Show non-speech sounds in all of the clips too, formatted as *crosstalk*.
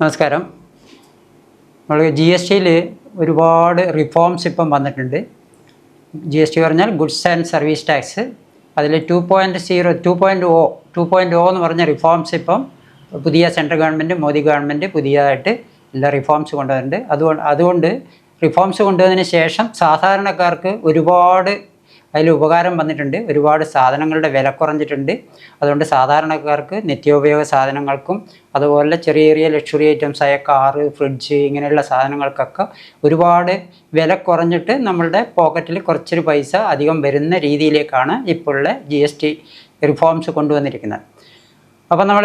നമസ്കാരം. നമ്മൾ G S ടിയിൽ ഒരുപാട് റിഫോംസ് ഇപ്പം വന്നിട്ടുണ്ട്. ജി എസ് ടി പറഞ്ഞാൽ ഗുഡ്സ് ആൻഡ് സർവീസ് ടാക്സ് അതിൽ two point zero two point O two point O എന്ന് പറഞ്ഞ റിഫോംസ് ഇപ്പം പുതിയ സെൻട്രൽ ഗവൺമെന്റ് മോദി ഗവൺമെന്റ് പുതിയതായിട്ട് എല്ലാ റിഫോംസ് കൊണ്ടുവന്നിട്ടുണ്ട്. അതുകൊണ്ട് അതുകൊണ്ട് റിഫോംസ് കൊണ്ടുവന്നതിന് ശേഷം സാധാരണക്കാർക്ക് ഒരുപാട് അതിൽ ഉപകാരം വന്നിട്ടുണ്ട്. ഒരുപാട് സാധനങ്ങളുടെ വില കുറഞ്ഞിട്ടുണ്ട്. അതുകൊണ്ട് സാധാരണക്കാർക്ക് നിത്യോപയോഗ സാധനങ്ങൾക്കും അതുപോലെ ചെറിയ ചെറിയ ലക്ഷറി ഐറ്റംസ് ആയ കാറ് ഫ്രിഡ്ജ് ഇങ്ങനെയുള്ള സാധനങ്ങൾക്കൊക്കെ ഒരുപാട് വില കുറഞ്ഞിട്ട് നമ്മളുടെ പോക്കറ്റിൽ കുറച്ചൊരു പൈസ അധികം വരുന്ന രീതിയിലേക്കാണ് ഇപ്പോഴുള്ള ജി എസ് ടി റിഫോംസ് കൊണ്ടുവന്നിരിക്കുന്നത്. അപ്പോൾ നമ്മൾ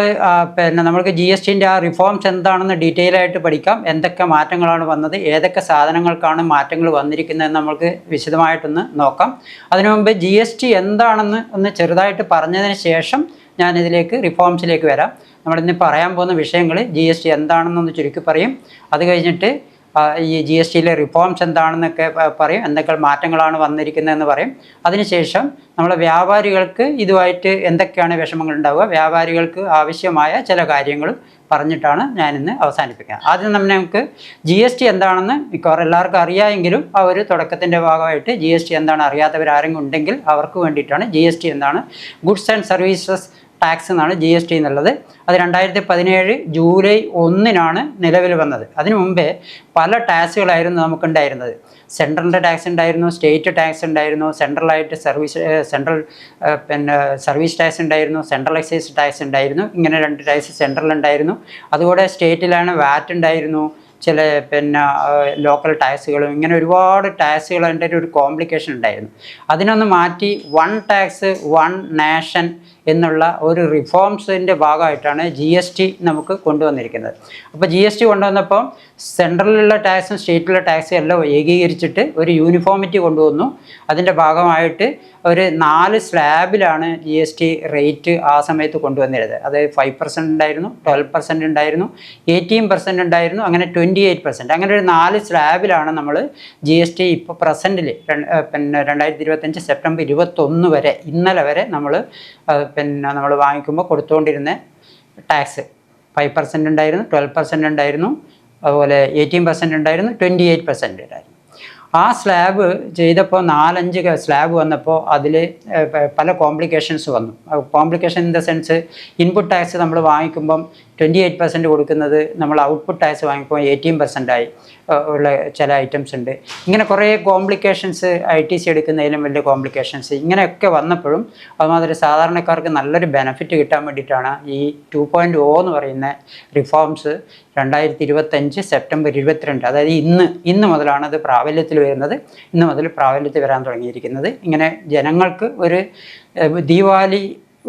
പിന്നെ നമ്മൾക്ക് ജി എസ് ടിന്റെ ആ റിഫോംസ് എന്താണെന്ന് ഡീറ്റെയിൽ ആയിട്ട് പഠിക്കാം. എന്തൊക്കെ മാറ്റങ്ങളാണ് വന്നത്? ഏതൊക്കെ സാധനങ്ങൾക്കാണ് മാറ്റങ്ങൾ വന്നിരിക്കുന്നതെന്ന് നമ്മൾക്ക് വിശദമായിട്ടൊന്ന് നോക്കാം. അതിനു മുമ്പ് ജി എസ് ടി എന്താണെന്ന് ഒന്ന് ചെറുതായിട്ട് പറഞ്ഞതിന് ശേഷം ഞാനിതിലേക്ക് റിഫോംസിലേക്ക് വരാം. നമ്മളിന്ന് പറയാൻ പോകുന്ന വിഷയങ്ങൾ ജി എസ് ടി എന്താണെന്നൊന്ന് ചുരുക്കി പറയും. അത് കഴിഞ്ഞിട്ട് ഈ ജി എസ് ടിയിലെ റിഫോംസ് എന്താണെന്നൊക്കെ പറയും. എന്തൊക്കെ മാറ്റങ്ങളാണ് വന്നിരിക്കുന്നതെന്ന് പറയും. അതിനുശേഷം നമ്മളെ വ്യാപാരികൾക്ക് ഇതുമായിട്ട് എന്തൊക്കെയാണ് വിഷമങ്ങൾ ഉണ്ടാവുക? വ്യാപാരികൾക്ക് ആവശ്യമായ ചില കാര്യങ്ങൾ പറഞ്ഞിട്ടാണ് ഞാനിന്ന് അവസാനിപ്പിക്കുക. ആദ്യം തന്നെ നമുക്ക് ജി എസ് ടി എന്താണെന്ന് മിക്കവാറും എല്ലാവർക്കും അറിയാമെങ്കിലും ആ ഒരു തുടക്കത്തിന്റെ ഭാഗമായിട്ട് ജി എസ് ടി എന്താണ് അറിയാത്തവർ ആരെങ്കിലും ഉണ്ടെങ്കിൽ അവർക്ക് വേണ്ടിയിട്ടാണ് ജി എസ് ടി എന്താണ് ഗുഡ്സ് ആൻഡ് സർവീസസ് ടാക്സ് എന്നാണ് ജി എസ് ടി എന്നുള്ളത്. അത് രണ്ടായിരത്തി പതിനേഴ് ജൂലൈ ഒന്നിനാണ് നിലവിൽ വന്നത്. അതിനു മുമ്പേ പല ടാക്സുകളായിരുന്നു നമുക്കുണ്ടായിരുന്നത്. സെൻട്രലിന്റെ ടാക്സ് ഉണ്ടായിരുന്നു സ്റ്റേറ്റ് ടാക്സ് ഉണ്ടായിരുന്നു സെൻട്രലായിട്ട് സർവീസ് സെൻട്രൽ പിന്നെ സർവീസ് ടാക്സ് ഉണ്ടായിരുന്നു സെൻട്രൽ എക്സൈസ് ടാക്സ് ഉണ്ടായിരുന്നു ഇങ്ങനെ രണ്ട് ടാക്സ് സെൻട്രൽ ഉണ്ടായിരുന്നു അതുകൂടെ സ്റ്റേറ്റിലാണ് വാറ്റ് ഉണ്ടായിരുന്നു ചില പിന്നെ ലോക്കൽ ടാക്സുകളും ഇങ്ങനെ ഒരുപാട് ടാക്സുകൾ അതിന്റെ ഒരു കോംപ്ലിക്കേഷൻ ഉണ്ടായിരുന്നു. അതിനൊന്ന് മാറ്റി വൺ ടാക്സ് വൺ നാഷൻ എന്നുള്ള ഒരു റിഫോംസിന്റെ ഭാഗമായിട്ടാണ് ജി എസ് ടി നമുക്ക് കൊണ്ടുവന്നിരിക്കുന്നത്. അപ്പോൾ ജി എസ് ടി കൊണ്ടുവന്നപ്പോൾ സെൻട്രലിലുള്ള ടാക്സും സ്റ്റേറ്റിലുള്ള ടാക്സും എല്ലാം ഏകീകരിച്ചിട്ട് ഒരു യൂണിഫോമിറ്റി കൊണ്ടുവന്നു. അതിന്റെ ഭാഗമായിട്ട് ഒരു നാല് സ്ലാബിലാണ് ജി എസ് ടി റേറ്റ് ആ സമയത്ത് കൊണ്ടുവന്നിരുന്നത്. അതായത് ഫൈവ് പെർസെന്റ് ഉണ്ടായിരുന്നു ട്വൽവ് പെർസെന്റ് ഉണ്ടായിരുന്നു എയ്റ്റീൻ പെർസെന്റ് ഉണ്ടായിരുന്നു അങ്ങനെ ട്വന്റി എയ്റ്റ് പെർസെന്റ് അങ്ങനെ ഒരു നാല് സ്ലാബിലാണ് നമ്മൾ ജി എസ് ടി ഇപ്പോൾ പ്രസന്റിൽ പിന്നെ രണ്ടായിരത്തി ഇരുപത്തഞ്ച് സെപ്റ്റംബർ ഇരുപത്തൊന്ന് വരെ ഇന്നലെ വരെ നമ്മൾ പിന്നെ നമ്മൾ വാങ്ങിക്കുമ്പോൾ കൊടുത്തുകൊണ്ടിരുന്ന ടാക്സ് ഫൈവ് പെർസെന്റ് ഉണ്ടായിരുന്നു ട്വൽവ് പെർസെന്റ് ഉണ്ടായിരുന്നു അതുപോലെ എയ്റ്റീൻ പെർസെന്റ് ഉണ്ടായിരുന്നു ട്വന്റി എയ്റ്റ് പെർസെന്റ് ഉണ്ടായിരുന്നു. ആ സ്ലാബ് ചെയ്തപ്പോൾ നാലഞ്ച് സ്ലാബ് വന്നപ്പോൾ അതിൽ പല കോംപ്ലിക്കേഷൻസ് വന്നു. Complication in the sense input tax നമ്മൾ വാങ്ങിക്കുമ്പം ട്വന്റി എയ്റ്റ് പെർസെന്റ് കൊടുക്കുന്നത് നമ്മൾ ഔട്ട്പുട്ട് ടാക്സ് വാങ്ങിക്കുമ്പോൾ എയ്റ്റീൻ പെർസെന്റായി ഉള്ള ചില ഐറ്റംസ് ഉണ്ട്. ഇങ്ങനെ കുറേ കോംപ്ലിക്കേഷൻസ് ഐ ടി സി എടുക്കുന്നതിലും വലിയ കോംപ്ലിക്കേഷൻസ് ഇങ്ങനെയൊക്കെ വന്നപ്പോഴും അതുമാതിരി സാധാരണക്കാർക്ക് നല്ലൊരു ബെനഫിറ്റ് കിട്ടാൻ വേണ്ടിയിട്ടാണ് ഈ ടു പോയിന്റ് ഒ എന്ന് പറയുന്ന റിഫോംസ് രണ്ടായിരത്തി ഇരുപത്തഞ്ച് സെപ്റ്റംബർ ഇരുപത്തിരണ്ട്. അതായത് ഇന്ന് ഇന്ന് മുതലാണ് അത് പ്രാബല്യത്തിൽ വരുന്നത്. ഇന്ന് മുതൽ പ്രാബല്യത്തിൽ വരാൻ തുടങ്ങിയിരിക്കുന്നത്. ഇങ്ങനെ ജനങ്ങൾക്ക് ഒരു ദീപാവലി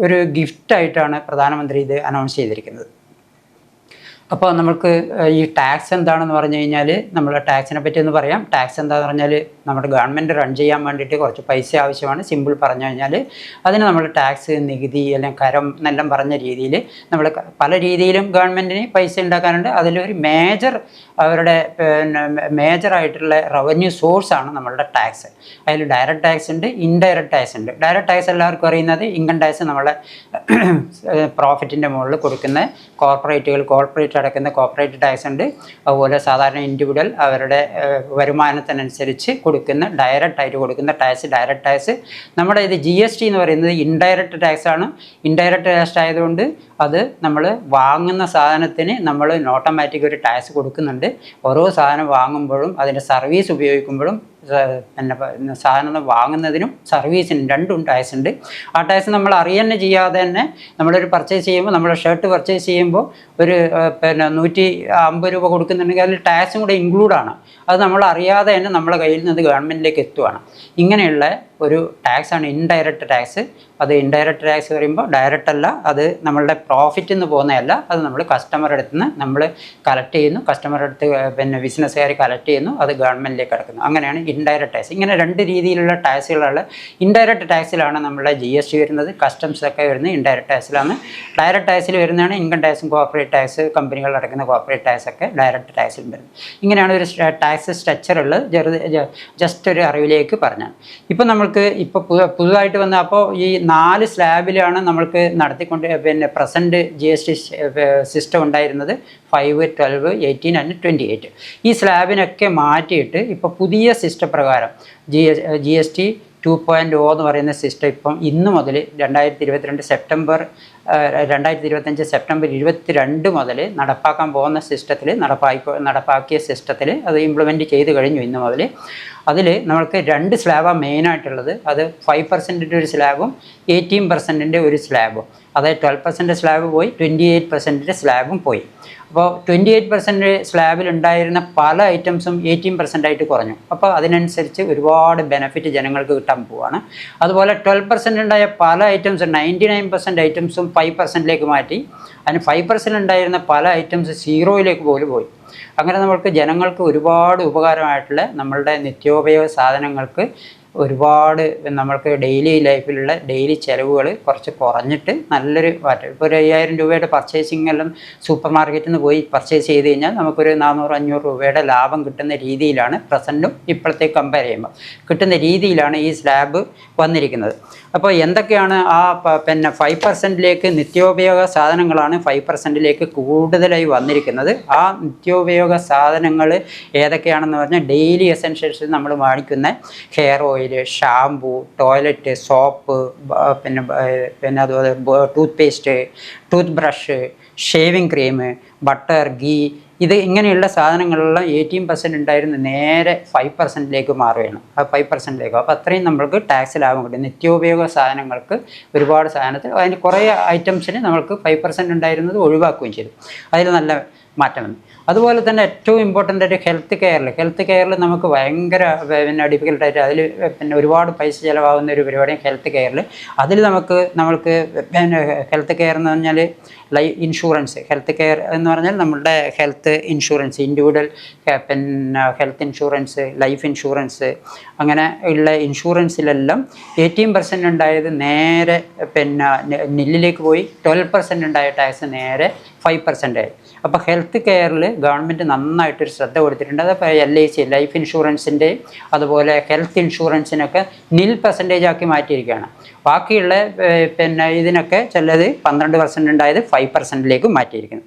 ഒരു ഗിഫ്റ്റായിട്ടാണ് പ്രധാനമന്ത്രി ഇത് അനൗൺസ് ചെയ്തിരിക്കുന്നത്. അപ്പോൾ നമുക്ക് ഈ ടാക്സ് എന്താണെന്ന് പറഞ്ഞു കഴിഞ്ഞാൽ നമ്മൾ ടാക്സിനെ പറ്റി ഒന്ന് പറയാം. ടാക്സ് എന്താണെന്ന് പറഞ്ഞാൽ നമ്മുടെ ഗവൺമെന്റ് റൺ ചെയ്യാൻ വേണ്ടിയിട്ട് കുറച്ച് പൈസ ആവശ്യമാണ്. സിമ്പിൾ പറഞ്ഞു കഴിഞ്ഞാൽ അതിന് നമ്മൾ ടാക്സ് നികുതി അല്ലെങ്കിൽ കരം എന്നെല്ലാം പറഞ്ഞ രീതിയിൽ നമ്മൾ പല രീതിയിലും ഗവൺമെന്റിന് പൈസ ഉണ്ടാക്കാനുണ്ട്. അതിലൊരു മേജർ അവരുടെ മേജറായിട്ടുള്ള റവന്യൂ സോഴ്സാണ് നമ്മളുടെ ടാക്സ്. അതിൽ ഡയറക്റ്റ് ടാക്സ് ഉണ്ട് ഇൻഡയറക്റ്റ് ടാക്സ് ഉണ്ട്. ഡയറക്റ്റ് ടാക്സ് എല്ലാവർക്കും അറിയുന്നത് ഇൻകം ടാക്സ് നമ്മളെ പ്രോഫിറ്റിന്റെ മുകളിൽ കൊടുക്കുന്ന കോർപ്പറേറ്റുകൾ കോർപ്പറേറ്റ് അടക്കുന്ന കോപ്പറേറ്റ് ടാക്സ് ഉണ്ട്. അതുപോലെ സാധാരണ ഇൻഡിവിജ്വൽ അവരുടെ വരുമാനത്തിനനുസരിച്ച് കൊടുക്കുന്ന ഡയറക്റ്റ് ആയിട്ട് കൊടുക്കുന്ന ടാക്സ് ഡയറക്റ്റ് ടാക്സ് നമ്മുടെ ഇത് ജി എസ് ടി എന്ന് പറയുന്നത് ഇൻഡയറക്റ്റ് ടാക്സ് ആണ്. ഇൻഡയറക്റ്റ് ടാക്സ് ആയതുകൊണ്ട് അത് നമ്മൾ വാങ്ങുന്ന സാധനത്തിന് നമ്മൾ ഓട്ടോമാറ്റിക് ഒരു ടാക്സ് കൊടുക്കുന്നുണ്ട്. ഓരോ സാധനം വാങ്ങുമ്പോഴും അതിന്റെ സർവീസ് ഉപയോഗിക്കുമ്പോഴും പിന്നെ സാധനം വാങ്ങുന്നതിനും സർവീസിനും രണ്ടും ടാക്സ് ഉണ്ട്. ആ ടാക്സ് നമ്മൾ അറിയന്നെ ചെയ്യാതെ തന്നെ നമ്മളൊരു പർച്ചേസ് ചെയ്യുമ്പോൾ നമ്മൾ ഷർട്ട് പർച്ചേസ് ചെയ്യുമ്പോൾ ഒരു പിന്നെ നൂറ്റി അമ്പത് രൂപ കൊടുക്കുന്നുണ്ടെങ്കിൽ അതിൽ ടാക്സും കൂടെ ഇൻക്ലൂഡാണ് അത് നമ്മൾ അറിയാതെ തന്നെ നമ്മളെ കയ്യിൽ നിന്ന് ഗവൺമെന്റിലേക്ക് എത്തുകയാണ് ഇങ്ങനെയുള്ള ഒരു ടാക്സ് ആണ് ഇൻഡയറക്റ്റ് ടാക്സ് അത് ഇൻഡയറക്റ്റ് ടാക്സ് പറയുമ്പോൾ ഡയറക്റ്റ് അല്ല അത് നമ്മളുടെ പ്രോഫിറ്റ് എന്ന് പോകുന്നതല്ല അത് നമ്മൾ കസ്റ്റമറുടെ അടുത്ത് നിന്ന് നമ്മൾ കളക്ട് ചെയ്യുന്നു. കസ്റ്റമറുടെ അടുത്ത് പിന്നെ ബിസിനസ്സുകാർ കളക്ട് ചെയ്യുന്നു അത് ഗവൺമെന്റിലേക്ക് കിടക്കുന്നു. അങ്ങനെയാണ് ഇൻഡയറക്റ്റ് ടാക്സ് ഇങ്ങനെ രണ്ട് രീതിയിലുള്ള ടാക്സുകളാണ് ഇൻഡയറക്റ്റ് ടാക്സിലാണ് നമ്മുടെ ജി എസ് ടി വരുന്നത് കസ്റ്റംസ് ഒക്കെ വരുന്നത് ഇൻഡയറക്റ്റ് ടാക്സിലാണ് ഡയറക്റ്റ് ടാക്സിൽ വരുന്നതാണ് ഇൻകം ടാക്സും കോർപ്പറേറ്റ് ടാക്സ് കമ്പനികൾ അടക്കുന്ന കോർപ്പറേറ്റ് ടാക്സ് ഒക്കെ ഡയറക്റ്റ് ടാക്സിൽ വരുന്നത്. ഇങ്ങനെയാണ് ഒരു ടാക്സ് സ്ട്രക്ചർ ഉള്ളത്. ജസ്റ്റ് ഒരു അറിവിലേക്ക് പറഞ്ഞാണ് ഇപ്പം നമ്മൾ നമ്മൾക്ക് ഇപ്പോൾ പുതുതായിട്ട് വന്ന അപ്പോൾ ഈ നാല് സ്ലാബിലാണ് നമ്മൾക്ക് നടത്തിക്കൊണ്ട് പിന്നെ present G S T system ഉണ്ടായിരുന്നത് five twelve eighteen and twenty eight ഈ സ്ലാബിനൊക്കെ മാറ്റിയിട്ട് ഇപ്പോൾ പുതിയ സിസ്റ്റം പ്രകാരം G S G S T two point O എന്ന് പറയുന്ന സിസ്റ്റം ഇപ്പം ഇന്ന് മുതൽ രണ്ടായിരത്തി ഇരുപത്തിരണ്ട് സെപ്റ്റംബർ രണ്ടായിരത്തി ഇരുപത്തഞ്ച് സെപ്റ്റംബർ ഇരുപത്തി രണ്ട് മുതൽ നടപ്പാക്കാൻ പോകുന്ന സിസ്റ്റത്തിൽ നടപ്പാക്കി നടപ്പാക്കിയ സിസ്റ്റത്തിൽ അത് ഇംപ്ലിമെന്റ് ചെയ്ത് കഴിഞ്ഞു ഇന്ന് മുതൽ അതിൽ നമുക്ക് രണ്ട് സ്ലാബാണ് മെയിനായിട്ടുള്ളത് അത് ഫൈവ് പെർസെന്റിന്റെ ഒരു സ്ലാബും എയ്റ്റീൻ പെർസെന്റിന്റെ ഒരു സ്ലാബും അതായത് ട്വൽവ് പെർസെന്റ് സ്ലാബ് പോയി ട്വന്റി എയ്റ്റ് പെർസെന്റിന്റെ സ്ലാബും പോയി. അപ്പോൾ ട്വന്റി എയ്റ്റ് പെർസെന്റ് സ്ലാബിൽ ഉണ്ടായിരുന്ന പല ഐറ്റംസും എയ്റ്റീൻ പെർസെന്റ് ആയിട്ട് കുറഞ്ഞു. അപ്പോൾ അതിനനുസരിച്ച് ഒരുപാട് ബെനിഫിറ്റ് ജനങ്ങൾക്ക് കിട്ടാൻ പോവാണ്. അതുപോലെ ട്വൽവ് പെർസെന്റ് ഉണ്ടായ പല ഐറ്റംസും നയന്റി നയൻ പെർസെന്റ് ഐറ്റംസും ഫൈവ് പെർസെന്റിലേക്ക് മാറ്റി. അതിന് ഫൈവ് പെർസെന്റ് ഉണ്ടായിരുന്ന പല ഐറ്റംസ് സീറോയിലേക്ക് പോലും പോയി. അങ്ങനെ നമ്മൾക്ക് ജനങ്ങൾക്ക് ഒരുപാട് ഉപകാരമായിട്ടുള്ള നമ്മളുടെ നിത്യോപയോഗ സാധനങ്ങൾക്ക് ഒരുപാട് നമ്മൾക്ക് ഡെയിലി ലൈഫിലുള്ള ഡെയിലി ചിലവുകൾ കുറച്ച് കുറഞ്ഞിട്ട് നല്ലൊരു ഇപ്പോൾ ഒരു അയ്യായിരം രൂപയുടെ പർച്ചേസിംഗ് എല്ലാം സൂപ്പർ മാർക്കറ്റിൽ നിന്ന് പോയി പർച്ചേസ് ചെയ്ത് കഴിഞ്ഞാൽ നമുക്കൊരു നാനൂറ് അഞ്ഞൂറ് രൂപയുടെ ലാഭം കിട്ടുന്ന രീതിയിലാണ് പ്രസന്റും ഇപ്പോഴത്തെ കമ്പയർ ചെയ്യുമ്പോൾ കിട്ടുന്ന രീതിയിലാണ് ഈ സ്ലാബ് വന്നിരിക്കുന്നത്. അപ്പോൾ എന്തൊക്കെയാണ് ആ പിന്നെ ഫൈവ് പെർസെന്റിലേക്ക് നിത്യോപയോഗ സാധനങ്ങളാണ് ഫൈവ് പെർസെന്റിലേക്ക് കൂടുതലായി വന്നിരിക്കുന്നത്. ആ നിത്യോപയോഗ സാധനങ്ങൾ ഏതൊക്കെയാണെന്ന് പറഞ്ഞാൽ ഡെയിലി എസെൻഷ്യൽസ് നമ്മൾ വാങ്ങിക്കുന്ന hair oil shampoo toilet soap പിന്നെ പിന്നെ അതുപോലെ toothpaste toothbrush shaving cream butter ghee ഇത് ഇങ്ങനെയുള്ള സാധനങ്ങളെല്ലാം എയ്റ്റീൻ പെർസെന്റ് ഉണ്ടായിരുന്ന നേരെ ഫൈവ് പെർസെന്റിലേക്ക് മാറുകയാണ്. ആ ഫൈവ് പെർസെന്റിലേക്ക് അപ്പോൾ അത്രയും നമ്മൾക്ക് ടാക്സ് ലാഭം കിട്ടും. നിത്യോപയോഗ സാധനങ്ങൾക്ക് ഒരുപാട് സാധനത്തിൽ അതിന് കുറേ ഐറ്റംസിന് നമ്മൾക്ക് ഫൈവ് പെർസെന്റ് ഉണ്ടായിരുന്നത് ഒഴിവാക്കുകയും ചെയ്തു. അതിൽ നല്ല മാറ്റം വന്നു അതുപോലെ തന്നെ ഏറ്റവും ഇമ്പോർട്ടന്റ് ആയിട്ട് ഹെൽത്ത് കെയറിൽ ഹെൽത്ത് കെയറിൽ നമുക്ക് ഭയങ്കര പിന്നെ ഡിഫിക്കൽട്ടായിട്ട് അതിൽ പിന്നെ ഒരുപാട് പൈസ ചിലവാകുന്ന ഒരു പരിപാടിയും ഹെൽത്ത് കെയറിൽ അതിൽ നമുക്ക് നമ്മൾക്ക് പിന്നെ ഹെൽത്ത് കെയർ എന്ന് പറഞ്ഞാൽ ലൈ ഇൻഷുറൻസ് ഹെൽത്ത് കെയർ എന്ന് പറഞ്ഞാൽ നമ്മളുടെ ഹെൽത്ത് ഇൻഷുറൻസ് ഇൻഡിവിജ്വൽ പിന്നെ ഹെൽത്ത് ഇൻഷുറൻസ് ലൈഫ് ഇൻഷുറൻസ് അങ്ങനെ ഉള്ള ഇൻഷുറൻസിലെല്ലാം എയ്റ്റീൻ പെർസെന്റ് ഉണ്ടായത് നേരെ പിന്നെ നില്ലിലേക്ക് പോയി ട്വൽവ് പെർസെന്റ് ഉണ്ടായ ടാക്സ് നേരെ ഫൈവ് പെർസെന്റ് ആയി. അപ്പോൾ ഹെൽത്ത് കെയറിൽ ഗവൺമെന്റ് നന്നായിട്ടൊരു ശ്രദ്ധ കൊടുത്തിട്ടുണ്ട്. അതപ്പോൾ എൽ ഐ സി ലൈഫ് ഇൻഷുറൻസിന്റെയും അതുപോലെ ഹെൽത്ത് ഇൻഷുറൻസിനൊക്കെ നിൽ പെർസെന്റേജ് ആക്കി മാറ്റിയിരിക്കുകയാണ്. ബാക്കിയുള്ള പിന്നെ ഇതിനൊക്കെ ചിലത് പന്ത്രണ്ട് പെർസെന്റ് ഉണ്ടായത് ഫൈവ് പെർസെന്റിലേക്ക് മാറ്റിയിരിക്കുന്നു.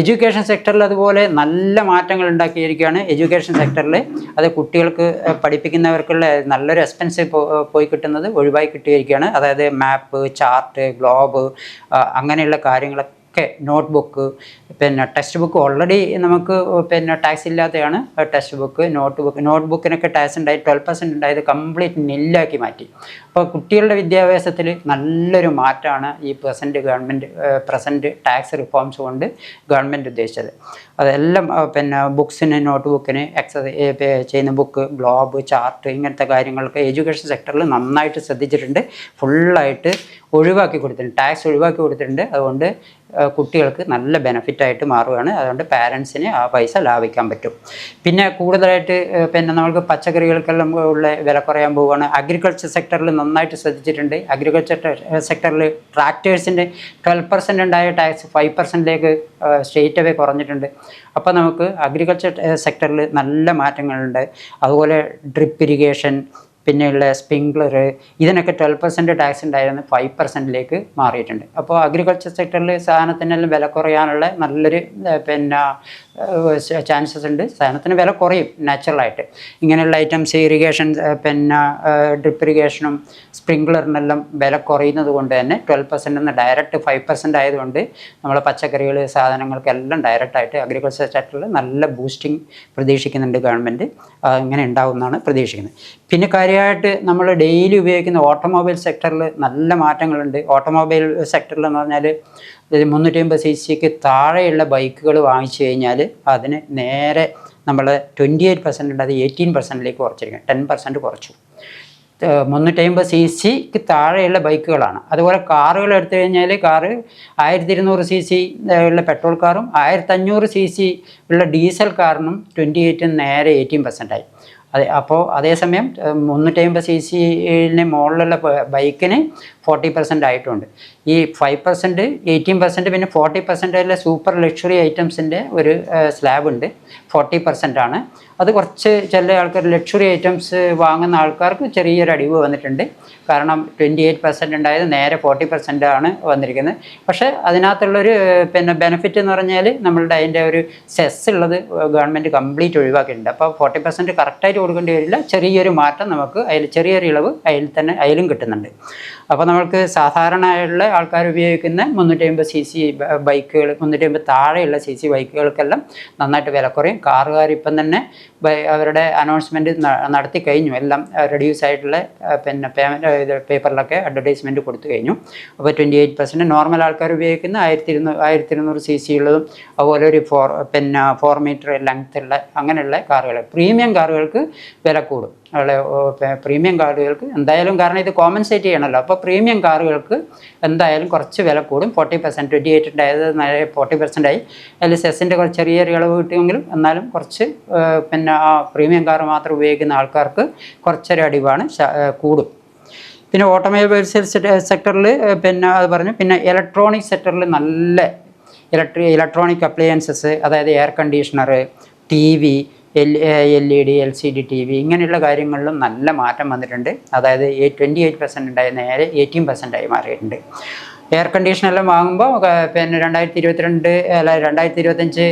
എഡ്യൂക്കേഷൻ സെക്ടറിൽ അതുപോലെ നല്ല മാറ്റങ്ങൾ ഉണ്ടാക്കിയിരിക്കുകയാണ്. എഡ്യൂക്കേഷൻ സെക്ടറിൽ അത് കുട്ടികൾക്ക് പഠിപ്പിക്കുന്നവർക്കുള്ള നല്ലൊരു എക്സ്പെൻസ് പോയി കിട്ടുന്നത് ഒഴിവായി കിട്ടിയിരിക്കുകയാണ്. അതായത് മാപ്പ് ചാർട്ട് ഗ്ലോബ് അങ്ങനെയുള്ള കാര്യങ്ങളൊക്കെ ഒക്കെ നോട്ട് ബുക്ക് പിന്നെ ടെക്സ്റ്റ് ബുക്ക് ഓൾറെഡി നമുക്ക് പിന്നെ ടാക്സ് ഇല്ലാത്തതാണ് text book note book note ബുക്കിനൊക്കെ ടാക്സ് ഉണ്ടായി ട്വൽവ് പെർസെന്റ് ഉണ്ടായത് കംപ്ലീറ്റ് നില്ലാക്കി മാറ്റി. അപ്പോൾ കുട്ടികളുടെ വിദ്യാഭ്യാസത്തിൽ നല്ലൊരു മാറ്റമാണ് ഈ present government present tax reforms കൊണ്ട് ഗവൺമെന്റ് ഉദ്ദേശിച്ചത്. അതെല്ലാം പിന്നെ ബുക്സിന് നോട്ട് ബുക്കിന് എക്സസൈസ് ചെയ്യുന്ന ബുക്ക് ഗ്ലോബ് ചാർട്ട് ഇങ്ങനത്തെ കാര്യങ്ങളൊക്കെ എഡ്യൂക്കേഷൻ സെക്ടറിൽ നന്നായിട്ട് ശ്രദ്ധിച്ചിട്ടുണ്ട്. ഫുള്ളായിട്ട് ഒഴിവാക്കി കൊടുത്തിട്ടുണ്ട്. ടാക്സ് ഒഴിവാക്കി കൊടുത്തിട്ടുണ്ട്. അതുകൊണ്ട് കുട്ടികൾക്ക് നല്ല ബെനഫിറ്റായിട്ട് മാറുകയാണ്. അതുകൊണ്ട് പാരൻസിന് ആ പൈസ ലാഭിക്കാൻ പറ്റും. പിന്നെ കൂടുതലായിട്ട് പിന്നെ നമ്മൾക്ക് പച്ചക്കറികൾക്കെല്ലാം ഉള്ള വില കുറയാൻ പോവുകയാണ്. അഗ്രികൾച്ചർ സെക്ടറിൽ നന്നായിട്ട് ശ്രദ്ധിച്ചിട്ടുണ്ട്. അഗ്രികൾച്ചർ സെക്ടറിൽ ട്രാക്ടേഴ്സിന്റെ ട്വൽവ് പെർസെന്റ് ഉണ്ടായ ടാക്സ് ഫൈവ് പെർസെന്റിലേക്ക് സ്റ്റേറ്റ് അവേ കുറഞ്ഞിട്ടുണ്ട്. അപ്പോൾ നമുക്ക് അഗ്രികൾച്ചർ സെക്ടറിൽ നല്ല മാറ്റങ്ങളുണ്ട്. അതുപോലെ ഡ്രിപ്പ് ഇറിഗേഷൻ പിന്നെയുള്ള സ്പ്രിങ്ക്ലർ ഇതിനൊക്കെ ട്വൽവ് പെർസെന്റ് ടാക്സ് ഉണ്ടായിരുന്നു ഫൈവ് പെർസെന്റിലേക്ക് മാറിയിട്ടുണ്ട്. അപ്പോൾ അഗ്രികൾച്ചർ സെക്ടറിൽ സാധനത്തിനെല്ലാം വില കുറയാനുള്ള നല്ലൊരു പിന്നെ ചാൻസസ് ഉണ്ട്. സാധനത്തിന് വില കുറയും നാച്ചുറലായിട്ട് ഇങ്ങനെയുള്ള ഐറ്റംസ് ഇറിഗേഷൻ പിന്നെ ഡ്രിപ്പ് ഇറിഗേഷനും സ്പ്രിങ്ക്ലറിനെല്ലാം വില കുറയുന്നത് കൊണ്ട് തന്നെ ട്വൽവ് പെർസെന്റ് എന്ന് ഡയറക്റ്റ് ഫൈവ് പെർസെന്റ് ആയതുകൊണ്ട് നമ്മൾ പച്ചക്കറികൾ സാധനങ്ങൾക്കെല്ലാം ഡയറക്റ്റായിട്ട് അഗ്രികൾച്ചർ സെക്ടറിൽ നല്ല ബൂസ്റ്റിംഗ് പ്രതീക്ഷിക്കുന്നുണ്ട് ഗവൺമെന്റ് ഇങ്ങനെ ഉണ്ടാവുമെന്നാണ് പ്രതീക്ഷിക്കുന്നത്. പിന്നെ കാര്യമായിട്ട് നമ്മൾ ഡെയിലി ഉപയോഗിക്കുന്ന ഓട്ടോമൊബൈൽ സെക്ടറിൽ നല്ല മാറ്റങ്ങളുണ്ട്. ഓട്ടോമൊബൈൽ സെക്ടറിൽ എന്ന് പറഞ്ഞാൽ മുന്നൂറ്റി അമ്പത് സി സിക്ക് താഴെയുള്ള ബൈക്കുകൾ വാങ്ങിച്ചു കഴിഞ്ഞാൽ അതിന് നേരെ നമ്മൾ ട്വന്റി എയ്റ്റ് പെർസെന്റ് അത് എയ്റ്റീൻ പെർസെന്റിലേക്ക് കുറച്ചിരിക്കും ടെൻ പെർസെന്റ് കുറച്ചു. മുന്നൂറ്റമ്പത് സി സിക്ക് താഴെയുള്ള ബൈക്കുകളാണ്. അതുപോലെ കാറുകൾ എടുത്തു കഴിഞ്ഞാൽ കാറ് ആയിരത്തി ഇരുന്നൂറ് സി സി ഉള്ള പെട്രോൾ കാറും ആയിരത്തഞ്ഞൂറ് സി സി ഉള്ള ഡീസൽ കാറിനും ട്വന്റി എയ്റ്റും നേരെ എയ്റ്റീൻ പെർസെന്റ് ആയി. അതെ അപ്പോൾ അതേസമയം മുന്നൂറ്റി മുന്നൂറ്റമ്പത് സി സിന് മുകളിലുള്ള ബൈക്കിന് ഫോർട്ടി പെർസെന്റ് ആയിട്ടുണ്ട്. ഈ ഫൈവ് പെർസെന്റ് എയ്റ്റീൻ പെർസെന്റ് പിന്നെ ഫോർട്ടി പെർസെന്റ് സൂപ്പർ ലക്ഷറി ഐറ്റംസിന്റെ ഒരു സ്ലാബ് ഉണ്ട് ഫോർട്ടി പെർസെന്റ് ആണ്. അത് കുറച്ച് ചില ആൾക്കാർ ലക്ഷറി ഐറ്റംസ് വാങ്ങുന്ന ആൾക്കാർക്ക് ചെറിയൊരു അടിവ് വന്നിട്ടുണ്ട്. കാരണം ട്വന്റി എയ്റ്റ് പെർസെന്റ് ഉണ്ടായത് നേരെ ഫോർട്ടി പെർസെന്റ് ആണ് വന്നിരിക്കുന്നത്. പക്ഷേ അതിനകത്തുള്ളൊരു പിന്നെ ബെനിഫിറ്റ് എന്ന് പറഞ്ഞാൽ നമ്മളുടെ അതിന്റെ ഒരു സെസ് ഉള്ളത് ഗവൺമെന്റ് കംപ്ലീറ്റ് ഒഴിവാക്കിയിട്ടുണ്ട്. അപ്പോൾ ഫോർട്ടി പെർസെന്റ് കറക്റ്റായിട്ട് കൊടുക്കേണ്ടി വരില്ല. ചെറിയൊരു മാറ്റം നമുക്ക് അതിൽ ചെറിയൊരു ഇളവ് അതിൽ തന്നെ അതിലും കിട്ടുന്നുണ്ട്. അപ്പോൾ നമ്മൾക്ക് സാധാരണയുള്ള ആൾക്കാർ ഉപയോഗിക്കുന്ന മുന്നൂറ്റി അമ്പത് സി സി ബൈക്കുകൾ മുന്നൂറ്റി അമ്പത് താഴെയുള്ള സി സി ബൈക്കുകൾക്കെല്ലാം നന്നായിട്ട് വില കുറയും. കാറുകാർ ഇപ്പം തന്നെ അവരുടെ അനൗൺസ്മെന്റ് നടത്തി കഴിഞ്ഞു. എല്ലാം റെഡ്യൂസ് ആയിട്ടുള്ള പിന്നെ പേയ്മെന്റ് പേപ്പറിലൊക്കെ അഡ്വർടൈസ്മെന്റ് കൊടുത്തു കഴിഞ്ഞു. അപ്പോൾ ട്വന്റി എയ്റ്റ് പെർസെന്റ് നോർമൽ ആൾക്കാർ ഉപയോഗിക്കുന്ന ആയിരത്തി ഇരുന്നൂറ് ആയിരത്തി ഇരുന്നൂറ് സി സി ഉള്ളതും അതുപോലെ ഒരു ഫോർ പിന്നെ ഫോർ മീറ്റർ ലെങ്ത്തുള്ള അങ്ങനെയുള്ള കാറുകൾ. പ്രീമിയം കാറുകൾക്ക് വില കൂടും. അവിടെ പ്രീമിയം കാറുകൾക്ക് എന്തായാലും കാരണം ഇത് കോമ്പൻസേറ്റ് ചെയ്യണമല്ലോ അപ്പോൾ പ്രീമിയം കാറുകൾക്ക് എന്തായാലും കുറച്ച് വില കൂടും. ഫോർട്ടി പെർസെന്റ് ട്വന്റി എയ്റ്റ് ഉണ്ടായത് ഫോർട്ടി പെർസെന്റ് ആയി. അതിൽ സെസ്സിന്റെ കുറച്ച് ചെറിയ ഇളവ് കിട്ടുമെങ്കിലും എന്നാലും കുറച്ച് പിന്നെ ആ പ്രീമിയം കാർ മാത്രം ഉപയോഗിക്കുന്ന ആൾക്കാർക്ക് കുറച്ചൊരു അടിവാണ് കൂടും. പിന്നെ ഓട്ടോമൊബൈൽ സെക്ടറിൽ പിന്നെ അത് പറഞ്ഞു. പിന്നെ ഇലക്ട്രോണിക് സെക്ടറിൽ നല്ല ഇലക്ട്രി ഇലക്ട്രോണിക് അപ്ലയൻസസ് അതായത് air conditioner T V L L E D L C D T V ഇങ്ങനെയുള്ള കാര്യങ്ങളിലും നല്ല മാറ്റം വന്നിട്ടുണ്ട്. അതായത് ട്വന്റി എയ്റ്റ് പെർസെന്റ് ഉണ്ടായി നേരെ എയ്റ്റീൻ പെർസെന്റ് ആയി മാറിയിട്ടുണ്ട്. എയർ കണ്ടീഷൻ എല്ലാം വാങ്ങുമ്പോൾ പിന്നെ രണ്ടായിരത്തി ഇരുപത്തിരണ്ട് അല്ല രണ്ടായിരത്തി ഇരുപത്തഞ്ച്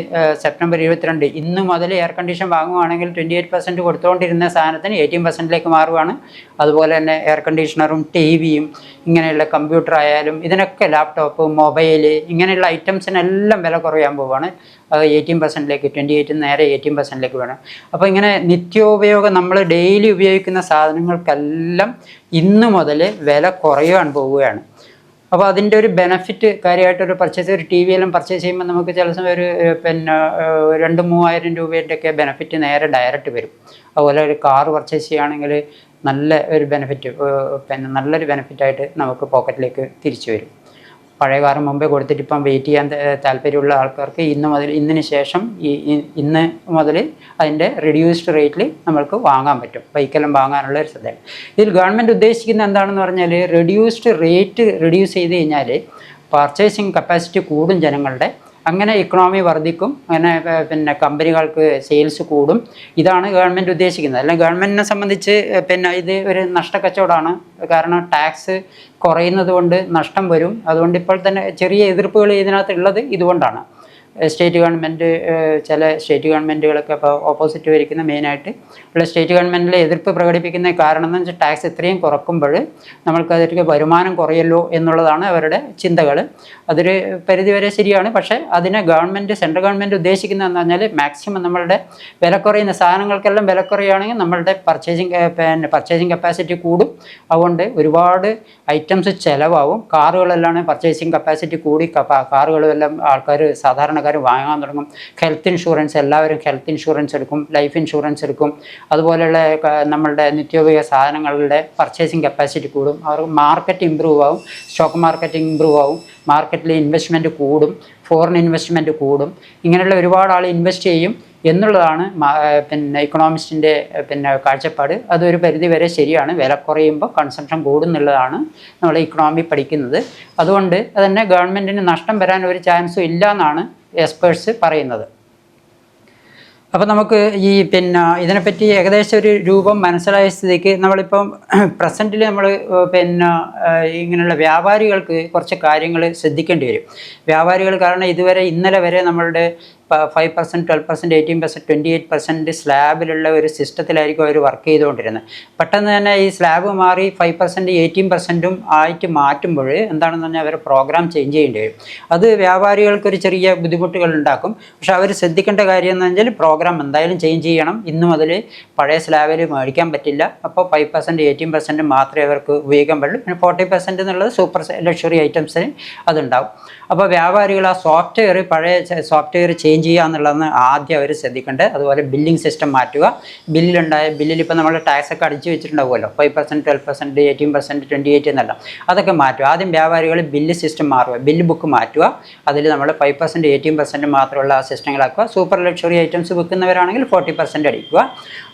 സെപ്റ്റംബർ ഇരുപത്തിരണ്ട് ഇന്ന് മുതൽ എയർ കണ്ടീഷൻ വാങ്ങുവാണെങ്കിൽ ട്വന്റി എയ്റ്റ് പെർസെന്റ് കൊടുത്തുകൊണ്ടിരുന്ന സാധനത്തിന് എയ്റ്റീൻ പെർസെന്റിലേക്ക് മാറുകയാണ് അതുപോലെ തന്നെ എയർ കണ്ടീഷണറും ടി വിയും ഇങ്ങനെയുള്ള കമ്പ്യൂട്ടർ ആയാലും ഇതിനൊക്കെ ലാപ്ടോപ്പ് മൊബൈൽ ഇങ്ങനെയുള്ള ഐറ്റംസിനെല്ലാം വില കുറയാൻ പോവുകയാണ് അത് എയ്റ്റീൻ പെർസെന്റിലേക്ക് ട്വന്റി എയ്റ്റിൽ നേരെ എയ്റ്റീൻ പെർസെന്റിലേക്ക് വേണം അപ്പോൾ ഇങ്ങനെ നിത്യോപയോഗം നമ്മൾ ഡെയിലി ഉപയോഗിക്കുന്ന സാധനങ്ങൾക്കെല്ലാം ഇന്ന് മുതൽ വില കുറയുവാൻ പോവുകയാണ്. അപ്പോൾ അതിന്റെ ഒരു ബെനഫിറ്റ് കാര്യമായിട്ട് ഒരു പർച്ചേസ് ഒരു ടി വി എല്ലാം പർച്ചേസ് ചെയ്യുമ്പോൾ നമുക്ക് ചില സമയം ഒരു പിന്നെ രണ്ട് മൂവായിരം രൂപയുടെ ഒക്കെ ബെനഫിറ്റ് നേരെ ഡയറക്റ്റ് വരും. അതുപോലെ ഒരു കാർ പർച്ചേസ് ചെയ്യുകയാണെങ്കിൽ നല്ല ഒരു ബെനഫിറ്റ് പിന്നെ നല്ലൊരു ബെനഫിറ്റായിട്ട് നമുക്ക് പോക്കറ്റിലേക്ക് തിരിച്ചു വരും. പഴയ കാർ മുമ്പേ കൊടുത്തിട്ട് ഇപ്പം വെയിറ്റ് ചെയ്യാൻ താല്പര്യമുള്ള ആൾക്കാർക്ക് ഇന്ന് മുതൽ ഇന്നിന് ശേഷം ഈ ഇന്ന് മുതൽ അതിന്റെ റിഡ്യൂസ്ഡ് റേറ്റിൽ നമ്മൾക്ക് വാങ്ങാൻ പറ്റും. ബൈക്കെല്ലാം വാങ്ങാനുള്ള ഒരു ശ്രദ്ധയാണ്. ഇതിൽ ഗവൺമെന്റ് ഉദ്ദേശിക്കുന്നത് എന്താണെന്ന് പറഞ്ഞാൽ റിഡ്യൂസ്ഡ് റേറ്റ് റിഡ്യൂസ് ചെയ്ത് കഴിഞ്ഞാൽ പർച്ചേസിങ് കപ്പാസിറ്റി കൂടും ജനങ്ങളുടെ. അങ്ങനെ ഇക്കണോമി വർദ്ധിക്കും അങ്ങനെ പിന്നെ കമ്പനികൾക്ക് സെയിൽസ് കൂടും. ഇതാണ് ഗവൺമെന്റ് ഉദ്ദേശിക്കുന്നത്. അല്ലെങ്കിൽ ഗവൺമെന്റിനെ സംബന്ധിച്ച് പിന്നെ ഇത് ഒരു നഷ്ടക്കച്ചവടമാണ്. കാരണം ടാക്സ് കുറയുന്നത് കൊണ്ട് നഷ്ടം വരും. അതുകൊണ്ട് ഇപ്പോൾ തന്നെ ചെറിയ എതിർപ്പുകൾ ഇതിനകത്ത് ഉള്ളത് ഇതുകൊണ്ടാണ്. സ്റ്റേറ്റ് ഗവൺമെന്റ് ചില സ്റ്റേറ്റ് ഗവൺമെന്റുകളൊക്കെ ഇപ്പോൾ ഓപ്പോസിറ്റ് വരിക്കുന്ന മെയിനായിട്ട് ഉള്ള സ്റ്റേറ്റ് ഗവൺമെന്റിൽ എതിർപ്പ് പ്രകടിപ്പിക്കുന്ന കാരണം എന്ന് വെച്ചാൽ ടാക്സ് ഇത്രയും കുറക്കുമ്പോൾ നമ്മൾക്ക് അതിലേക്ക് വരുമാനം കുറയല്ലോ എന്നുള്ളതാണ് അവരുടെ ചിന്തകൾ. അതൊരു പരിധിവരെ ശരിയാണ്. പക്ഷേ അതിനെ ഗവൺമെന്റ് സെൻട്രൽ ഗവൺമെന്റ് ഉദ്ദേശിക്കുന്നതെന്ന് പറഞ്ഞാൽ മാക്സിമം നമ്മളുടെ വില കുറയുന്ന സാധനങ്ങൾക്കെല്ലാം വില കുറയുകയാണെങ്കിൽ നമ്മളുടെ പർച്ചേസിങ് പിന്നെ പർച്ചേസിങ് കപ്പാസിറ്റി കൂടും. അതുകൊണ്ട് ഒരുപാട് ഐറ്റംസ് ചിലവാകും കാറുകളെല്ലാം പർച്ചേസിങ് കപ്പാസിറ്റി കൂടി കാറുകളെല്ലാം ആൾക്കാർ സാധാരണക്കാർ വാങ്ങാൻ തുടങ്ങും. ഹെൽത്ത് ഇൻഷുറൻസ് എല്ലാവരും ഹെൽത്ത് ഇൻഷുറൻസ് എടുക്കും ലൈഫ് ഇൻഷുറൻസ് എടുക്കും. അതുപോലെയുള്ള നമ്മളുടെ നിത്യോപയോഗ സാധനങ്ങളുടെ പർച്ചേസിങ് കപ്പാസിറ്റി കൂടും. അവർക്ക് മാർക്കറ്റ് ഇമ്പ്രൂവ് ആവും സ്റ്റോക്ക് മാർക്കറ്റ് ഇമ്പ്രൂവ് ആവും മാർക്കറ്റിൽ ഇൻവെസ്റ്റ്മെന്റ് കൂടും ഫോറിൻ ഇൻവെസ്റ്റ്മെന്റ് കൂടും. ഇങ്ങനെയുള്ള ഒരുപാട് ആൾ ഇൻവെസ്റ്റ് ചെയ്യും എന്നുള്ളതാണ് പിന്നെ ഇക്കണോമിസ്റ്റിന്റെ പിന്നെ കാഴ്ചപ്പാട്. അതൊരു പരിധി വരെ ശരിയാണ്. വില കുറയുമ്പോൾ കൺസംഷൻ കൂടുന്നുള്ളതാണ് നമ്മൾ ഇക്കണോമി പഠിക്കുന്നത്. അതുകൊണ്ട് തന്നെ ഗവൺമെന്റിന് നഷ്ടം വരാൻ ഒരു ചാൻസും ഇല്ല എന്നാണ് എക്സ്പേർട്സ് പറയുന്നത്. അപ്പോൾ നമുക്ക് ഈ പിന്നെ ഇതിനെപ്പറ്റി ഏകദേശം ഒരു രൂപം മനസ്സിലായ സ്ഥിതിക്ക് നമ്മളിപ്പം *clears throat* പ്രസന്റിൽ നമ്മൾ പിന്നെ ഇങ്ങനെയുള്ള വ്യാപാരികൾക്ക് കുറച്ച് കാര്യങ്ങൾ ശ്രദ്ധിക്കേണ്ടി വരും. വ്യാപാരികൾ കാരണം ഇതുവരെ ഇന്നലെ വരെ നമ്മളുടെ five percent twelve percent eighteen percent twenty eight percent സ്ലാബിലുള്ള ഒരു സിസ്റ്റത്തിലായിരിക്കും അവർ വർക്ക് ചെയ്തുകൊണ്ടിരുന്നത് പെട്ടെന്ന് തന്നെ ഈ സ്ലാബ് മാറി ഫൈവ് പെർസെന്റ് എയ്റ്റീൻ പെർസെന്റും ആയിട്ട് മാറ്റുമ്പോൾ എന്താണെന്ന് പറഞ്ഞാൽ അവർ പ്രോഗ്രാം ചേഞ്ച് ചെയ്യേണ്ടി വരും. അത് വ്യാപാരികൾക്കൊരു ചെറിയ ബുദ്ധിമുട്ടുകൾ ഉണ്ടാക്കും. പക്ഷേ അവർ ശ്രദ്ധിക്കേണ്ട കാര്യം എന്ന് വെച്ചാൽ പ്രോഗ്രാം എന്തായാലും ചേഞ്ച് ചെയ്യണം. ഇന്ന് മുതൽ പഴയ സ്ലാബിൽ മേടിക്കാൻ പറ്റില്ല. അപ്പോൾ ഫൈവ് പെർസെന്റ് എയ്റ്റീൻ പെർസെന്റ് മാത്രമേ അവർക്ക് ഉപയോഗിക്കാൻ പറ്റുള്ളൂ പിന്നെ ഫോർട്ടി പെർസെന്റ് എന്നുള്ളത് സൂപ്പർ ലക്ഷറി ഐറ്റംസിന് അതുണ്ടാവും. അപ്പോൾ വ്യാപാരികൾ ആ സോഫ്റ്റ്വെയർ പഴയ സോഫ്റ്റ്വെയർ ചേഞ്ച് ചെയ്യുക എന്നുള്ളതെന്ന് ആദ്യം അവർ ശ്രദ്ധിക്കേണ്ടത് അതുപോലെ ബില്ലിംഗ് സിസ്റ്റം മാറ്റുക. ബില്ലുണ്ടായ ബില്ലിൽ ഇപ്പോൾ നമ്മൾ ടാക്സ് ഒക്കെ അടിച്ച് വെച്ചിട്ടുണ്ടാവുമല്ലോ. Five percent twelve percent eighteen percent twenty eight എന്നല്ല. അതൊക്കെ മാറ്റുക. ആദ്യം വ്യാപാരികൾ ബില്ല് സിസ്റ്റം മാറുക. ബില്ല് ബുക്ക് മാറ്റുക. അതിൽ നമ്മൾ ഫൈവ് പെർസെന്റ് എയ്റ്റീൻ പെർസെന്റ് മാത്രമുള്ള ആ സിസ്റ്റങ്ങളാക്കുക സൂപ്പർ ലക്ഷറി ഐറ്റംസ് വിൽക്കുന്നവരാണെങ്കിൽ ഫോർട്ടി പെർസെന്റ് അടിക്കുക.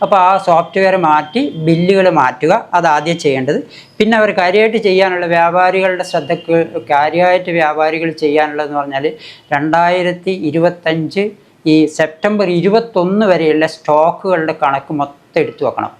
അപ്പോൾ ആ സോഫ്റ്റ്വെയർ മാറ്റി ബില്ലുകൾ മാറ്റുക. അത് ആദ്യം ചെയ്യേണ്ടത് പിന്നെ അവർ കാര്യമായിട്ട് ചെയ്യാനുള്ള വ്യാപാരികളുടെ ശ്രദ്ധക്ക് കാര്യമായിട്ട് വ്യാപാരികൾ ചെയ്യാനുള്ളതെന്ന് പറഞ്ഞാൽ രണ്ടായിരത്തി ഇരുപത്തഞ്ച് ഈ സെപ്റ്റംബർ ഇരുപത്തൊന്ന് വരെയുള്ള സ്റ്റോക്കുകളുടെ കണക്ക് മൊത്തം എടുത്തു വെക്കണം.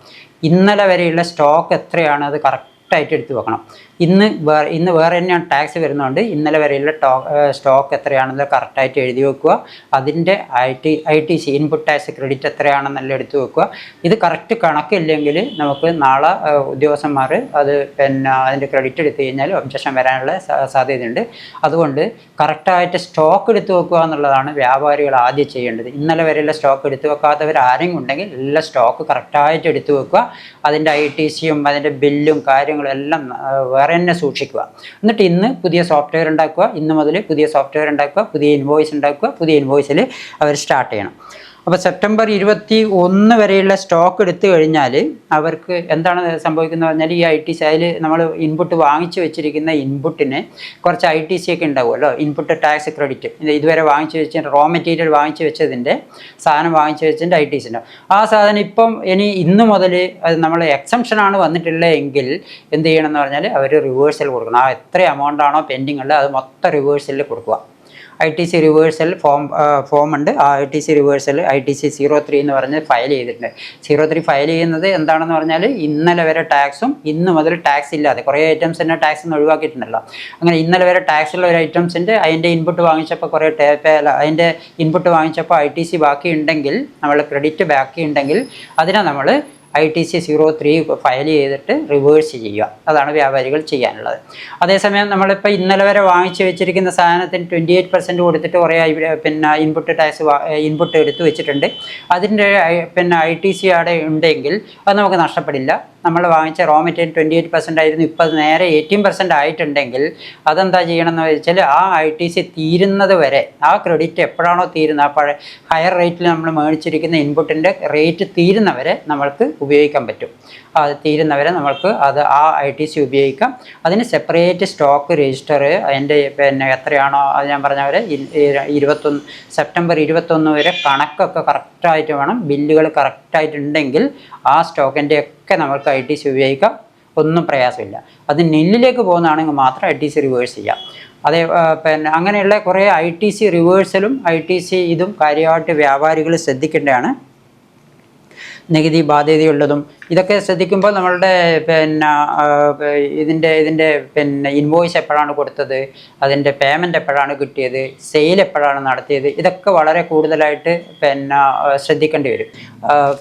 ഇന്നലെ വരെയുള്ള സ്റ്റോക്ക് എത്രയാണ് അത് കറക്റ്റായിട്ട് എടുത്തു വെക്കണം. ഇന്ന് വേറെ ഇന്ന് വേറെ തന്നെയാണ് ടാക്സ് വരുന്നതുകൊണ്ട് ഇന്നലെ വരെയുള്ള ടോ സ്റ്റോക്ക് എത്രയാണെന്ന് കറക്റ്റായിട്ട് എഴുതി വെക്കുക. അതിന്റെ I T I T C input tax credit എത്രയാണെന്നല്ല എടുത്ത് വെക്കുക. ഇത് കറക്റ്റ് കണക്കില്ലെങ്കിൽ നമുക്ക് നാളെ ഉദ്യോഗസ്ഥന്മാർ അത് പിന്നെ അതിന്റെ ക്രെഡിറ്റ് എടുത്തു കഴിഞ്ഞാൽ ഒബ്ജക്ഷൻ വരാനുള്ള സാധ്യതയുണ്ട്. അതുകൊണ്ട് കറക്റ്റായിട്ട് സ്റ്റോക്ക് എടുത്തു വെക്കുക എന്നുള്ളതാണ് വ്യാപാരികൾ ആദ്യം ചെയ്യേണ്ടത്. ഇന്നലെ വരെയുള്ള സ്റ്റോക്ക് എടുത്തു വെക്കാത്തവർ ആരെങ്കിലും ഉണ്ടെങ്കിൽ എല്ലാ സ്റ്റോക്ക് കറക്റ്റായിട്ട് എടുത്തു വെക്കുക. അതിന്റെ ഐ ടി സിയും അതിന്റെ ബില്ലും കാര്യങ്ങളും എല്ലാം ആ, തന്നെ സൂക്ഷിക്കുക. എന്നിട്ട് ഇന്ന് പുതിയ സോഫ്റ്റ്വെയർ ഉണ്ടാക്കുക. ഇന്ന് മുതൽ പുതിയ സോഫ്റ്റ്വെയർ ഉണ്ടാക്കുക. പുതിയ ഇൻവോയ്സ് ഉണ്ടാക്കുക. പുതിയ ഇൻവോയ്സിൽ അവർ സ്റ്റാർട്ട് ചെയ്യണം. അപ്പോൾ സെപ്റ്റംബർ ഇരുപത്തി ഒന്ന് വരെയുള്ള സ്റ്റോക്ക് എടുത്തു കഴിഞ്ഞാൽ അവർക്ക് എന്താണ് സംഭവിക്കുന്നത് പറഞ്ഞാൽ ഈ ഐ ടി സി അതിൽ നമ്മൾ ഇൻപുട്ട് വാങ്ങിച്ചു വെച്ചിരിക്കുന്ന ഇൻപുട്ടിന് കുറച്ച് ഐ ടി സി ഒക്കെ ഉണ്ടാവുമല്ലോ. ഇൻപുട്ട് ടാക്സ് ക്രെഡിറ്റ് ഇത് ഇതുവരെ വാങ്ങിച്ചു വെച്ച റോ മെറ്റീരിയൽ വാങ്ങിച്ചു വെച്ചതിന്റെ സാധനം വാങ്ങിച്ചു വെച്ചതിന്റെ ഐ ടി സി ഉണ്ടാവും. ആ സാധനം ഇപ്പം ഇനി ഇന്ന് മുതൽ അത് നമ്മൾ എക്സംഷനാണ് വന്നിട്ടുള്ളത് എങ്കിൽ എന്ത് ചെയ്യണമെന്ന് പറഞ്ഞാൽ അവർ റിവേഴ്സൽ കൊടുക്കണം. ആ എത്ര എമൗണ്ട് ആണോ പെൻഡിങ് ഉള്ളത് അത് മൊത്തം റിവേഴ്സലിൽ കൊടുക്കുക. I T C reversal form form ഉണ്ട്. ആ I T C reversal I T C zero three എന്ന് പറഞ്ഞ് ഫയൽ ചെയ്തിട്ടുണ്ട്. സീറോ ത്രീ ഫയൽ ചെയ്യുന്നത് എന്താണെന്ന് പറഞ്ഞാൽ ഇന്നലെ വരെ ടാക്സും ഇന്ന് മുതൽ ടാക്സ് ഇല്ലാതെ കുറേ ഐറ്റംസ് തന്നെ ടാക്സ് നിന്ന് ഒഴിവാക്കിയിട്ടുണ്ടല്ലോ. അങ്ങനെ ഇന്നലെ വരെ ടാക്സ് ഉള്ള ഒരു ഐറ്റംസിന്റെ അതിന്റെ ഇൻപുട്ട് വാങ്ങിച്ചപ്പോൾ കുറേ ടേപ്പ് അതിന്റെ ഇൻപുട്ട് വാങ്ങിച്ചപ്പോൾ ഐ ടി സി ബാക്കി ഉണ്ടെങ്കിൽ നമ്മൾ ക്രെഡിറ്റ് ബാക്കി ഉണ്ടെങ്കിൽ അതിനെ നമ്മൾ I T C zero three file ചെയ്തിട്ട് റിവേഴ്സ് ചെയ്യുക. അതാണ് വ്യാപാരികൾ ചെയ്യാനുള്ളത്. അതേസമയം നമ്മളിപ്പോൾ ഇന്നലെ വരെ വാങ്ങിച്ചു വെച്ചിരിക്കുന്ന സാധനത്തിന് ട്വന്റി എയ്റ്റ് പെർസെന്റ് കൊടുത്തിട്ട് കുറേ പിന്നെ ഇൻപുട്ട് ടാക്സ് ഇൻപുട്ട് എടുത്ത് വെച്ചിട്ടുണ്ട്. അതിന്റെ പിന്നെ ഐ ടി സി അവിടെ ഉണ്ടെങ്കിൽ അത് നമുക്ക് നഷ്ടപ്പെടില്ല. നമ്മൾ വാങ്ങിച്ച raw material twenty eight percent ആയിരുന്നു ഇപ്പോൾ നേരെ എയ്റ്റീൻ പെർസെന്റ് ആയിട്ടുണ്ടെങ്കിൽ അതെന്താ ചെയ്യണമെന്ന് വെച്ചാൽ ആ ഐ ടി സി തീരുന്നത് വരെ ആ ക്രെഡിറ്റ് എപ്പോഴാണോ തീരുന്നത് ആ പഴയ ഹയർ റേറ്റിൽ നമ്മൾ മേടിച്ചിരിക്കുന്ന ഇൻപുട്ടിന്റെ റേറ്റ് തീരുന്നവരെ നമ്മൾക്ക് ഉപയോഗിക്കാൻ പറ്റും. അത് തീരുന്നവരെ നമ്മൾക്ക് അത് ആ ഐ ടി സി ഉപയോഗിക്കാം. അതിന് സെപ്പറേറ്റ് സ്റ്റോക്ക് രജിസ്റ്റർ അതിന്റെ പിന്നെ എത്രയാണോ അത് ഞാൻ പറഞ്ഞവരെ ഇരുപത്തൊന്ന് സെപ്റ്റംബർ ഇരുപത്തൊന്ന് വരെ കണക്കൊക്കെ കറക്റ്റായിട്ട് വേണം. ബില്ലുകൾ കറക്റ്റായിട്ടുണ്ടെങ്കിൽ ആ സ്റ്റോക്കിന്റെ ഒക്കെ നമുക്ക് ഐ ടി സി ഉപയോഗിക്കാം. ഒന്നും പ്രയാസമില്ല. അത് നെല്ലിലേക്ക് പോകുന്നതാണെങ്കിൽ മാത്രം ഐ ടി സി റിവേഴ്സ് ചെയ്യാം. അതേ പിന്നെ അങ്ങനെയുള്ള കുറേ ഐ ടി സി റിവേഴ്സലും ഐ ടി സി ഇതും കാര്യമായിട്ട് വ്യാപാരികൾ ശ്രദ്ധിക്കേണ്ടതാണ്. നികുതി ബാധ്യതയുള്ളതും ഇതൊക്കെ ശ്രദ്ധിക്കുമ്പോൾ നമ്മളുടെ പിന്നെ ഇതിന്റെ ഇതിന്റെ പിന്നെ ഇൻവോയ്സ് എപ്പോഴാണ് കൊടുത്തത്? അതിന്റെ പേയ്മെന്റ് എപ്പോഴാണ് കിട്ടിയത്? സെയിൽ എപ്പോഴാണ് നടത്തിയത്? ഇതൊക്കെ വളരെ കൂടുതലായിട്ട് പിന്നെ ശ്രദ്ധിക്കേണ്ടി വരും.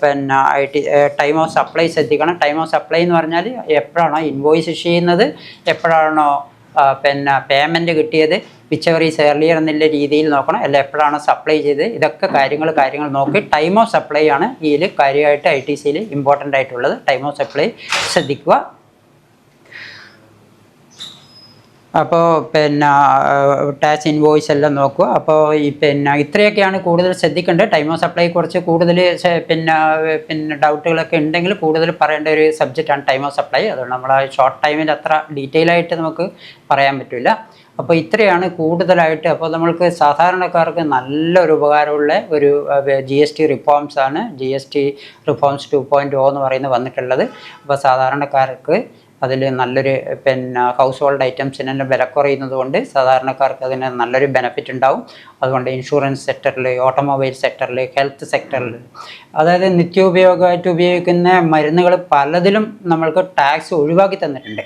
പിന്നെ I T time of supply ശ്രദ്ധിക്കണം. ടൈം ഓഫ് സപ്ലൈ എന്ന് പറഞ്ഞാൽ എപ്പോഴാണോ ഇൻവോയ്സ് ഇഷ്യൂ ചെയ്യുന്നത്? എപ്പോഴാണോ പിന്നെ പേയ്മെന്റ് കിട്ടിയത് വിച്ചവറി ഏർലിയർ എന്നുള്ള രീതിയിൽ നോക്കണം. അല്ല എപ്പോഴാണ് സപ്ലൈ ചെയ്തത്. ഇതൊക്കെ കാര്യങ്ങൾ കാര്യങ്ങൾ നോക്കി ടൈം ഓഫ് സപ്ലൈ ആണ് ഇതിൽ കാര്യമായിട്ട് ഐ ടി സിയിൽ ഇമ്പോർട്ടന്റ് ആയിട്ടുള്ളത്. ടൈം ഓഫ് സപ്ലൈ ശ്രദ്ധിക്കുക. അപ്പോൾ പിന്നെ ടാക്സ് ഇൻവോയ്സ് എല്ലാം നോക്കുക. അപ്പോൾ ഈ പിന്നെ ഇത്രയൊക്കെയാണ് കൂടുതൽ ശ്രദ്ധിക്കേണ്ടത്. ടൈം ഓഫ് സപ്ലൈ കുറച്ച് കൂടുതൽ പിന്നെ പിന്നെ ഡൗട്ടുകളൊക്കെ ഉണ്ടെങ്കിൽ കൂടുതൽ പറയേണ്ട ഒരു സബ്ജക്റ്റാണ് ടൈം ഓഫ് സപ്ലൈ അതുകൊണ്ട് നമ്മൾ ഷോർട്ട് ടൈമിൽ അത്ര ഡീറ്റെയിൽ ആയിട്ട് നമുക്ക് പറയാൻ പറ്റില്ല അപ്പോൾ ഇത്രയാണ് കൂടുതലായിട്ട്. അപ്പോൾ നമ്മൾക്ക് സാധാരണക്കാർക്ക് നല്ലൊരു ഉപകാരമുള്ള ഒരു ജി എസ് ടി റിഫോംസ് ആണ്. G S T reforms two point O എന്ന് പറയുന്നത് വന്നിട്ടുള്ളത്. അപ്പോൾ സാധാരണക്കാർക്ക് അതിൽ നല്ലൊരു പിന്നെ ഹൗസ് ഹോൾഡ് ഐറ്റംസിനെല്ലാം വില കുറയുന്നത് കൊണ്ട് സാധാരണക്കാർക്ക് അതിന് നല്ലൊരു ബെനഫിറ്റ് ഉണ്ടാവും. അതുകൊണ്ട് ഇൻഷുറൻസ് സെക്ടറിൽ ഓട്ടോമൊബൈൽ സെക്ടറിൽ ഹെൽത്ത് സെക്ടറിൽ അതായത് നിത്യോപയോഗമായിട്ട് ഉപയോഗിക്കുന്ന മരുന്നുകൾ പലതിലും നമ്മൾക്ക് ടാക്സ് ഒഴിവാക്കി തന്നിട്ടുണ്ട്.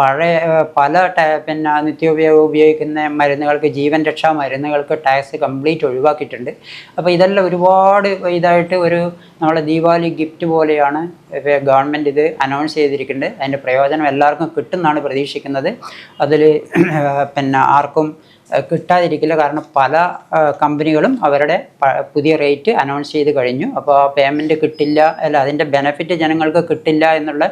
പഴയ പല പിന്നെ നിത്യോപയോഗം ഉപയോഗിക്കുന്ന മരുന്നുകൾക്ക് ജീവൻ രക്ഷാ മരുന്നുകൾക്ക് ടാക്സ് കംപ്ലീറ്റ് ഒഴിവാക്കിയിട്ടുണ്ട്. അപ്പോൾ ഇതെല്ലാം ഒരുപാട് ഇതായിട്ട് ഒരു നമ്മളെ ദീപാവലി ഗിഫ്റ്റ് പോലെയാണ് ഗവൺമെന്റ് ഇത് അനൗൺസ് ചെയ്തിരിക്കുന്നുണ്ട് അതിന്റെ പ്രയോജനം എല്ലാവർക്കും കിട്ടുമെന്നാണ് പ്രതീക്ഷിക്കുന്നത്. അതിൽ പിന്നെ ആർക്കും കിട്ടാതിരിക്കില്ല. കാരണം പല കമ്പനികളും അവരുടെ പുതിയ റേറ്റ് അനൗൺസ് ചെയ്ത് കഴിഞ്ഞു. അപ്പോൾ ആ പേയ്മെന്റ് കിട്ടില്ല അല്ല അതിന്റെ ബെനഫിറ്റ് ജനങ്ങൾക്ക് കിട്ടില്ല എന്നുള്ള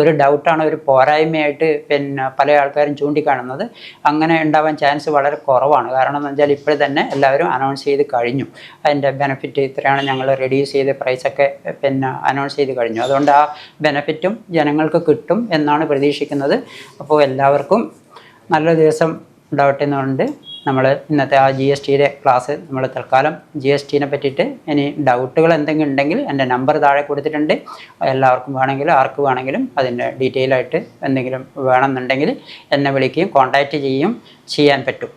ഒരു ഡൗട്ടാണ് ഒരു പോരായ്മയായിട്ട് പിന്നെ പല ആൾക്കാരും ചൂണ്ടിക്കാണുന്നത്. അങ്ങനെ ഉണ്ടാവാൻ ചാൻസ് വളരെ കുറവാണ്. കാരണം എന്ന് വെച്ചാൽ ഇപ്പോൾ തന്നെ എല്ലാവരും അനൗൺസ് ചെയ്ത് കഴിഞ്ഞു. അതിന്റെ ബെനഫിറ്റ് ഇത്രയാണ് ഞങ്ങൾ റെഡ്യൂസ് ചെയ്ത് പ്രൈസൊക്കെ പിന്നെ അനൗൺസ് ചെയ്ത് കഴിഞ്ഞു. അതുകൊണ്ട് ആ ബെനഫിറ്റും ജനങ്ങൾക്ക് കിട്ടും എന്നാണ് പ്രതീക്ഷിക്കുന്നത്. അപ്പോൾ എല്ലാവർക്കും നല്ല ദിവസം ഉണ്ടാവട്ടെ എന്നുകൊണ്ട് നമ്മൾ ഇന്നത്തെ ആ ജി എസ് ടിയുടെ ക്ലാസ് നമ്മൾ തൽക്കാലം ജി എസ് ടീനെ പറ്റിയിട്ട് ഇനി ഡൗട്ടുകൾ എന്തെങ്കിലും ഉണ്ടെങ്കിൽ എന്റെ നമ്പർ താഴെ കൊടുത്തിട്ടുണ്ട്. എല്ലാവർക്കും വേണമെങ്കിലും ആർക്ക് വേണമെങ്കിലും അതിന്റെ ഡീറ്റെയിൽ ആയിട്ട് എന്തെങ്കിലും വേണമെന്നുണ്ടെങ്കിൽ എന്നെ വിളിക്കുകയും കോൺടാക്റ്റ് ചെയ്യുകയും ചെയ്യാൻ പറ്റും.